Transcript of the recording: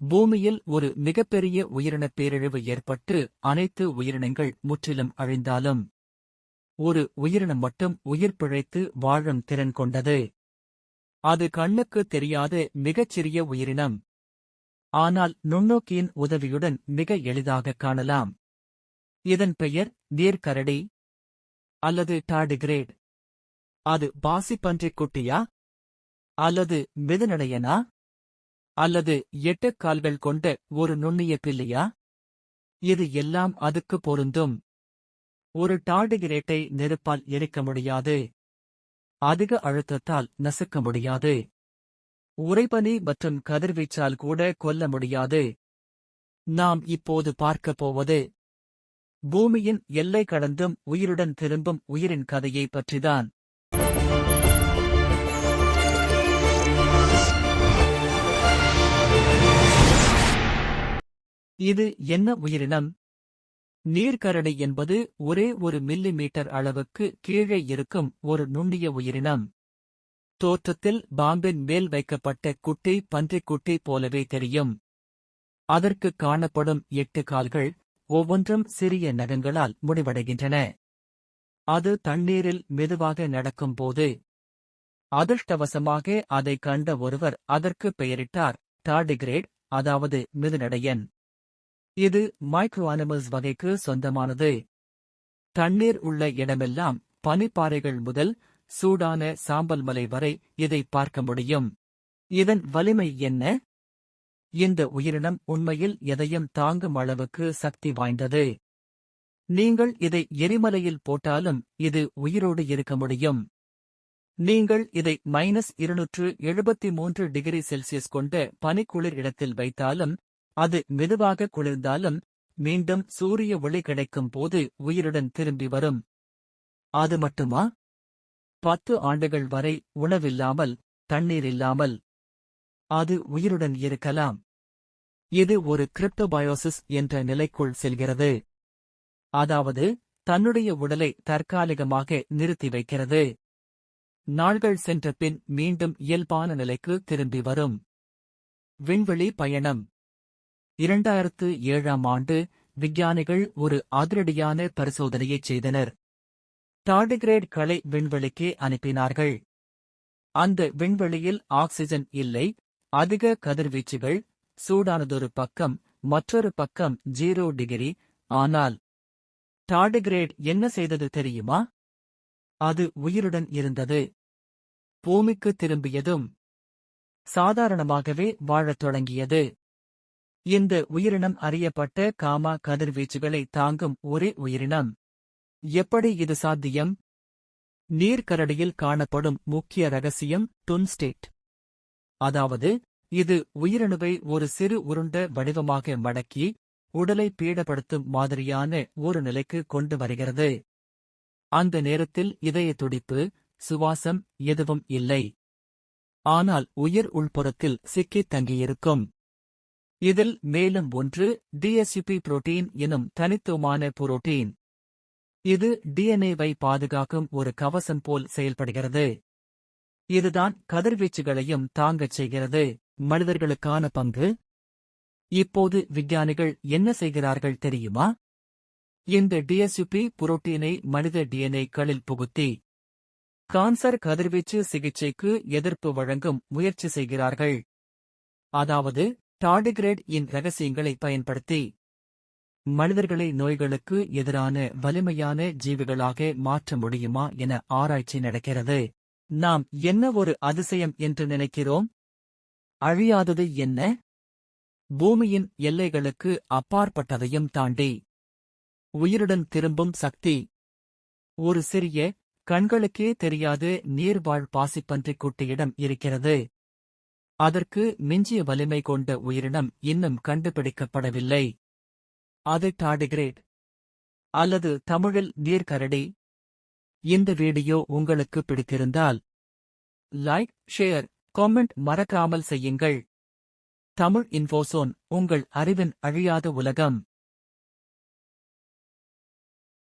பூமியில் ஒரு மிகப்பெரிய உயிரினப் பேரழிவு ஏற்பட்டு அனைத்து உயிரினங்கள் முற்றிலும் அழிந்தாலும் ஒரு உயிரினம் மட்டும் உயிர் பிழைத்து வாழும் திறன் கொண்டது. அது கண்ணுக்கு தெரியாத மிகச்சிறிய உயிரினம். ஆனால் நுண்ணோக்கியின் உதவியுடன் மிக எளிதாக காணலாம். இதன் பெயர் நீர்க்கரடி அல்லது டாடிகிரேட் அது பாசிப்பன்றிக் குட்டியா அல்லது மிதுநடையனா அல்லது எட்டு கால்கள் கொண்ட ஒரு நுண்ணிய பில்லையா இது எல்லாம் அதுக்கு பொருந்தும். ஒரு டார்டிகிரேட்டை நெருப்பால் எரிக்க முடியாது. அதிக அழுத்தத்தால் நசுக்க முடியாது. உறைபனி மற்றும் கதிர்வீச்சால் கூட கொல்ல முடியாது. நாம் இப்போது பார்க்கப் போவது பூமியின் எல்லை கடந்தும் உயிருடன் திரும்பும் உயிரின் கதையை பற்றிதான். இது என்ன உயிரினம்? நீர்க்கரடி என்பது ஒரே ஒரு மில்லி மீட்டர் அளவுக்கு கீழே இருக்கும் ஒரு நுண்ணிய உயிரினம். தோற்றத்தில் பாம்பின் மேல் வைக்கப்பட்ட குட்டி பன்றிக் குட்டி போலவே தெரியும். அதற்கு காணப்படும் எட்டு கால்கள் ஒவ்வொன்றும் சிறிய நகங்களால் முடிவடைகின்றன. அது தண்ணீரில் மெதுவாக நடக்கும்போது அதிர்ஷ்டவசமாக அதை கண்ட ஒருவர் அதற்கு பெயரிட்டார் டார்டிகிரேட் அதாவது மிதுநடையன் இது மைக்ரோ அனிமல்ஸ் வகைக்கு சொந்தமானது. தண்ணீர் உள்ள இடமெல்லாம் பனிப்பாறைகள் முதல் சூடான சாம்பல் மலை வரை இதை பார்க்க முடியும். இதன் வலிமை என்ன? இந்த உயிரினம் உண்மையில் எதையும் தாங்கும் அளவுக்கு சக்தி வாய்ந்தது. நீங்கள் இதை எரிமலையில் போட்டாலும் இது உயிரோடு இருக்க முடியும். நீங்கள் இதை மைனஸ் இருநூற்று எழுபத்தி மூன்று டிகிரி செல்சியஸ் கொண்ட பனிக்குளிர் இடத்தில் வைத்தாலும் அது மெதுவாக குளிர்ந்தாலும் மீண்டும் சூரிய ஒளி கிடைக்கும் போது உயிருடன் திரும்பி வரும். அது மட்டுமா? பத்து ஆண்டுகள் வரை உணவில்லாமல் தண்ணீர் இல்லாமல். அது உயிருடன் இருக்கலாம். இது ஒரு கிரிப்டோபயோசிஸ் என்ற நிலைக்குள் செல்கிறது. அதாவது தன்னுடைய உடலை தற்காலிகமாக நிறுத்தி வைக்கிறது. நாள்கள் சென்ற பின் மீண்டும் இயல்பான நிலைக்கு திரும்பி வரும். விண்வெளி பயணம். இரண்டாயிரத்து ஏழாம் ஆண்டு விஞ்ஞானிகள் ஒரு அதிரடியான பரிசோதனையைச் செய்தனர். டார்டிகிரேட் களை விண்வெளிக்கு அனுப்பினார்கள். அந்த விண்வெளியில் ஆக்சிஜன் இல்லை அதிக கதிர்வீச்சுகள் சூடானதொரு பக்கம் மற்றொரு பக்கம் ஜீரோ டிகிரி ஆனால் டார்டிகிரேட் என்ன செய்தது தெரியுமா? அது உயிருடன் இருந்தது. பூமிக்கு திரும்பியதும் சாதாரணமாகவே வாழத் தொடங்கியது. இந்த உயிரினம் அறியப்பட்ட காமா கதிர்வீச்சுகளை தாங்கும் ஒரே உயிரினம். எப்படி இது சாத்தியம்? நீர்க்கரடியில் காணப்படும் முக்கிய ரகசியம் டுன்ஸ்டேட் அதாவது இது உயிரணுவை ஒரு சிறு உருண்ட வடிவமாக மடக்கி உடலை பீடப்படுத்தும் மாதிரியான ஒரு நிலைக்கு கொண்டு வருகிறது. அந்த நேரத்தில் இதய துடிப்பு சுவாசம் எதுவும் இல்லை. ஆனால் உயிர் உள்புறத்தில் சிக்கித் தங்கியிருக்கும். இதில் மேலும் ஒன்று டிஎஸ்யுபி புரோட்டீன் எனும் தனித்துவமான புரோட்டீன். இது டிஎன்ஏவை பாதுகாக்கும் ஒரு கவசம் போல் செயல்படுகிறது. இதுதான் கதிர்வீச்சுகளையும் தாங்கச் செய்கிறது. மனிதர்களுக்கான பங்கு. இப்போது விஞ்ஞானிகள் என்ன செய்கிறார்கள் தெரியுமா? இந்த டிஎஸ்யுபி புரோட்டீனை மனித டிஎன்ஏக்களில் புகுத்தி கான்சர் கதிர்வீச்சு சிகிச்சைக்கு எதிர்ப்பு வழங்கும் முயற்சி செய்கிறார்கள். அதாவது டாடிகிரேட் இன் ரகசியங்களை பயன்படுத்தி மனிதர்களை நோய்களுக்கு எதிரான வலிமையான ஜீவிகளாக மாற்ற முடியுமா என ஆராய்ச்சி நடக்கிறது. நாம் என்ன ஒரு அதிசயம் என்று நினைக்கிறோம்? அழியாதது என்ன? பூமியின் எல்லைகளுக்கு அப்பாற்பட்டதையும் தாண்டி உயிருடன் திரும்பும் சக்தி. ஒரு சிறிய கண்களுக்கே தெரியாது நீர்வாழ் பாசிப்பன்றிக் குட்டியிடம் இருக்கிறது. அதற்கு மிஞ்சிய வலிமை கொண்ட உயிரினம் இன்னும் கண்டுபிடிக்கப்படவில்லை. அது டாடிகிரேட் அல்லது தமிழில் நீர்க்கரடி. இந்த வீடியோ உங்களுக்கு பிடித்திருந்தால் லைக் ஷேர் காமெண்ட் மறக்காமல் செய்யுங்கள். தமிழ் இன்ஃபோசோன் உங்கள் அறிவின் அழியாத உலகம்.